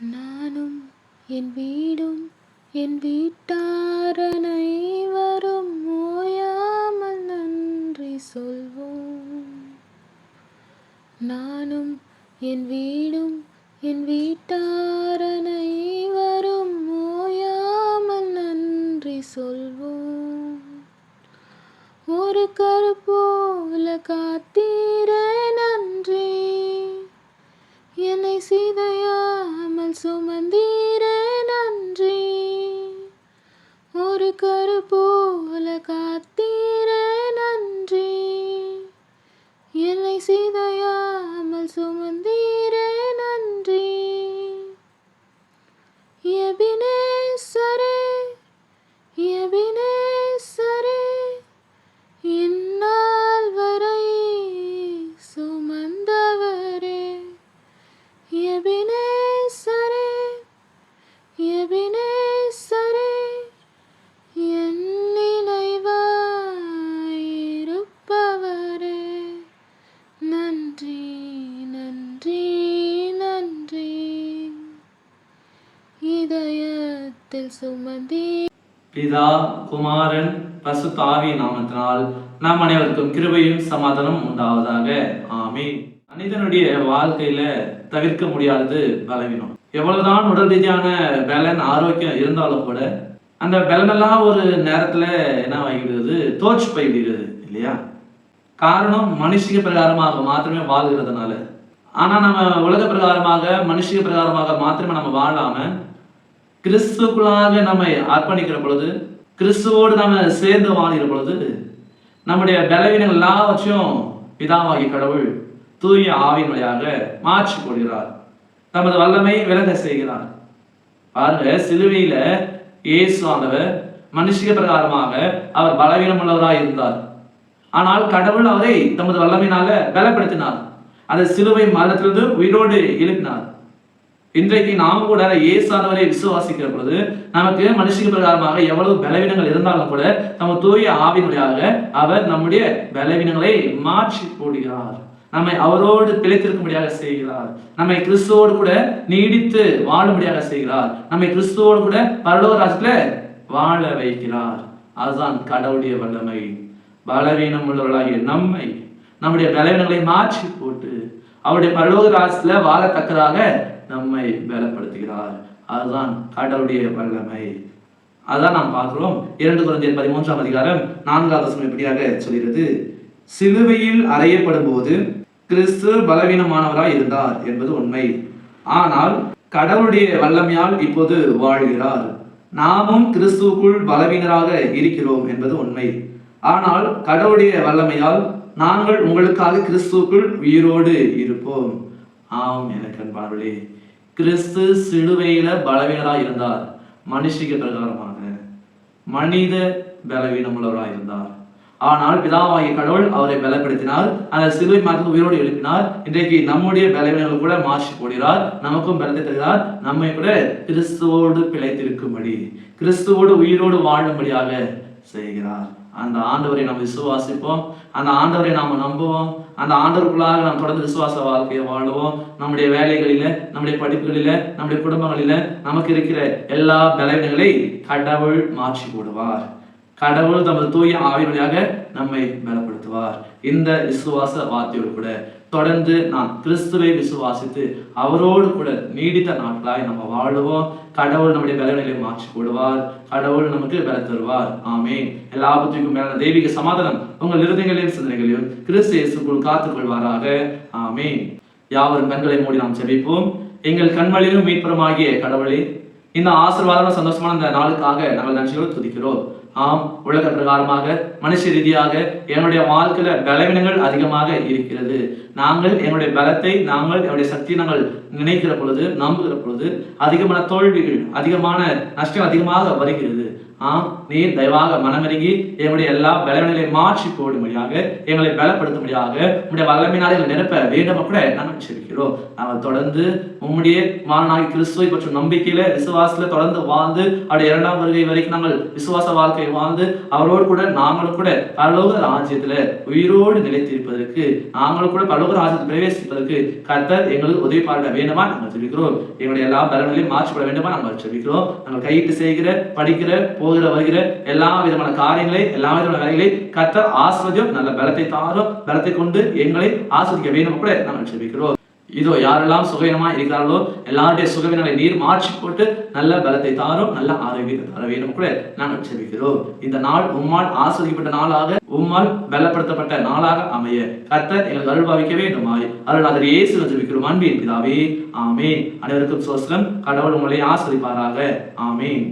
நானும் என் வீடும் என் வீட்டாரனை வரும் ஓயாமல் நன்றி சொல்வோம். நானும் என் வீடும் என் வீட்டாரனை வரும் ஓயாமல் நன்றி சொல்வோம். ஒரு கருப்போல காத்தீ சிதையாமல் சுமந்தீர நன்றி. ஒரு கரு போல காத்தீர நன்றி. என்னை சிதையாமல் இதயத்தில் சுமந்தீ. பிதா குமாரன் பசு தாவி நாமத்தினால் நாம் அனைவருக்கும் கிருபையும் சமாதானம் உண்டாவதாக. ஆமே மனிதனுடைய வாழ்க்கையில தவிர்க்க முடியாதது பலவீனம். எவ்வளவுதான் உடல் ரீதியான பலன் ஆரோக்கியம் இருந்தாலும் கூட அந்த பலனெல்லாம் ஒரு நேரத்துல என்ன ஆகிவிடுது தோற்று போய்விடுகிறது இல்லையா? காரணம் மனுஷிக பிரகாரமாக மாத்திரமே வாழ்கிறதுனால. ஆனா நம்ம உலக பிரகாரமாக மனுஷிக பிரகாரமாக மாத்திரமே நம்ம வாழாம கிறிஸ்துக்குள்ளாக நம்மை அர்ப்பணிக்கிற பொழுது கிறிஸ்துவோடு நம்ம சேர்ந்து வாழ்கிற பொழுது நம்முடைய பலவீனங்கள் எல்லாவற்றையும் பிதாவாகி கடவுள் தூய ஆவின் வழியாக மாற்றி போடுகிறார் தமது வல்லமை விலக செய்கிறார். பாருங்க சிலுவையில இயேசு ஆண்டவர் மனுஷிக பிரகாரமாக அவர் பலவீனம் உள்ளவராக இருந்தார். ஆனால் கடவுள் அவரை தமது வல்லமையினால பலப்படுத்தினார். அந்த சிலுவை மரணத்திலிருந்து உயிரோடு எழுப்பினார் இன்றைக்கு நாம் கூட இயேசானவரை விசுவாசிக்கிற பொழுது நமக்கு மனுஷிக பிரகாரமாக எவ்வளவு பலவீனங்கள் இருந்தாலும் கூட நம்ம தூய ஆவினுடையாக அவர் நம்முடைய பலவீனங்களை மாற்றி போடுகிறார். நம்மை அவரோடு பிழைத்திருக்கும்படியாக செய்கிறார். நம்மை கிறிஸ்துவோடு கூட நீடித்து வாழும்படியாக செய்கிறார். நம்மை கிறிஸ்துவோடு கூட பரலோக ராஜ்யத்துல வாழ வைக்கிறார். அதுதான் கடவுளுடைய வல்லமை. பலவீனம் உள்ளவர்களாகிய நம்மை நம்முடைய பலவீனங்களை மாற்றி போட்டு அவருடைய பரலோக ராஜ்யத்துல வாழத்தக்கதாக நம்மை பலப்படுத்துகிறார் அதுதான் கடவுளுடைய வல்லமை. அதான் நாம் பார்க்கிறோம். இரண்டு குழந்தையர் பதிமூன்றாம் அதிகாரம் நான்காவது வசனம் இப்படியாக சொல்கிறது. சிலுவையில் அறையப்படும் போது கிறிஸ்து பலவீனமானவராய் இருந்தார் என்பது உண்மை. ஆனால் கடவுளுடைய வல்லமையால் இப்போது வாழ்கிறார். நாமும் கிறிஸ்துவுக்குள் பலவீனராக இருக்கிறோம் என்பது உண்மை. ஆனால் கடவுளுடைய வல்லமையால் நாங்கள் உங்களுக்காக கிறிஸ்துவுக்குள் உயிரோடு இருப்போம். ஆம் எனக்கு அன்பானவர்களே கிறிஸ்து சிலுவையில பலவீனராய் இருந்தார். மனுஷிக்கு பிரகாரமாக. மனித பலவீனம் உள்ளவராக இருந்தார். ஆனால் பிதாவாகிய கடவுள் அவரை பலப்படுத்தினார். அந்த சிலுவை மரத்தில் உயிரோடு எழுப்பினார். இன்றைக்கு நம்முடைய பலவீனங்கள் கூட மாற்றி போடுகிறார் நமக்கும் பலத்தை தருகிறார். நம்மை கூட கிறிஸ்துவோடு பிழைத்திருக்கும்படி கிறிஸ்துவோடு உயிரோடு வாழும்படியாக செய்கிறார். அந்த ஆண்டவரை நாம் விசுவாசிப்போம். அந்த ஆண்டவரை நாம் நம்புவோம். அந்த ஆண்டவருக்குள்ளாக நாம் தொடர்ந்து விசுவாச வாழ்க்கையை வாழுவோம். நம்முடைய வேலைகளில நம்முடைய படிப்புகளில நம்முடைய குடும்பங்களில நமக்கு இருக்கிற எல்லா பலவீனங்களை கடவுள் மாற்றி போடுவார் கடவுள் தமது தூய ஆவின் நம்மை பலப்படுத்துவார். இந்த விசுவாச வார்த்தையோடு கூட தொடர்ந்து நாம் கிறிஸ்துவை விசுவாசித்து அவரோடு கூட நீடித்த நாட்களாய் நம்ம வாழுவோம். கடவுள் நம்முடைய பலவீனங்களை மாற்றி போடுவார் கடவுள் நமக்கு வேலை தருவார். ஆமே எல்லாபத்துக்கும் மேலான தெய்வீக சமாதானம் உங்கள் இருதயங்களையும் சிந்தனைகளையும் கிறிஸ்து இயேசுக்குள் காத்துக்கொள்வாராக ஆமே யாவரும் கண்களை மூடி நாம் செபிப்போம் எங்கள் கண்மலிலும் மீட்புறமாகிய கடவுளே இந்த ஆசீர்வாதமான சந்தோஷமான இந்த நாளுக்காக நாங்கள் நன்றியோடு துதிக்கிறோம். ஆம் உலக பிரகாரமாக மனுஷ ரீதியாக என்னுடைய வாழ்க்கையில பலவீனங்கள் அதிகமாக இருக்கிறது. நாங்கள் என்னுடைய பலத்தை நாங்கள் என்னுடைய சக்தி நாங்கள் நினைக்கிற பொழுது நம்புகிற பொழுது அதிகமான தோல்விகள் அதிகமான நஷ்டம் அதிகமாக வருகிறது. ஆம் நீ தயவாக மனமிறங்கி எங்களுடைய எல்லா பலவீனங்களை மாற்றி போடும்படியாக எங்களை பலப்படுத்தும்படியாக உம்முடைய வல்லமையினாலே எங்களை நிரப்ப வேண்டும் கூட நாங்கள் செபிக்கிறோம் நாங்கள் தொடர்ந்து உம்முடைய மாணனாகி கிறிஸ்துவை பற்றும் நம்பிக்கையில விசுவாசத்துல தொடர்ந்து வாழ்ந்து அவருடைய இரண்டாம் வருகை வரைக்கும் நாங்கள் விசுவாச வாழ்க்கை வாழ்ந்து அவரோடு கூட நாங்களும் கூட பரலோக ராஜ்யத்துல உயிரோடு நிலைத்திருப்பதற்கு நாங்களும் கூட பரலோக ராஜ்யத்தில் பிரவேசிப்பதற்கு கர்த்தர் எங்களுக்கு உதவி பாட வேண்டுமா நாங்கள் சொல்லிக்கிறோம். எங்களுடைய எல்லா பலன்களையும் மாற்றிப்பட வேண்டுமா நாங்கள் சொல்லிக்கிறோம். நாங்கள் கையிட்டு செய்கிற படிக்கிற போகிற வருகிற எல்லா விதமான காரியங்களை எல்லா விதமான வேலைகளை கத்தர் ஆசிரியம் நல்ல பலத்தை தாரும் பலத்தை கொண்டு எங்களை ஆஸ்வதிக்க வேண்டும் கூட நாங்கள் ஜெபிக்கிறோம் இதோ யாரெல்லாம் சுகவீனமா இருக்கிறார்களோ எல்லாருடைய சுகவீனங்களை நீர் மாற்றி போட்டு நல்ல பலத்தை தாரும் நல்ல ஆரோக்கியத்தை தர வேண்டும் கூட நாங்கள் ஜெபிக்கிறோம் இந்த நாள் உம்மால் ஆஸ்வதிக்கப்பட்ட நாளாக உம்மால் பலப்படுத்தப்பட்ட நாளாக அமைய. கர்த்தர் எங்களுக்கு அருள்பாவிக்க வேண்டுமாய். அருளாதர் இயேசு ஜெபிக்கிறோம் அன்பின் பிதாவே ஆமென். அனைவருக்கும் சோஸ்திரம். கடவுள் உங்களை ஆஸ்வதிப்பாராக. ஆமேன்.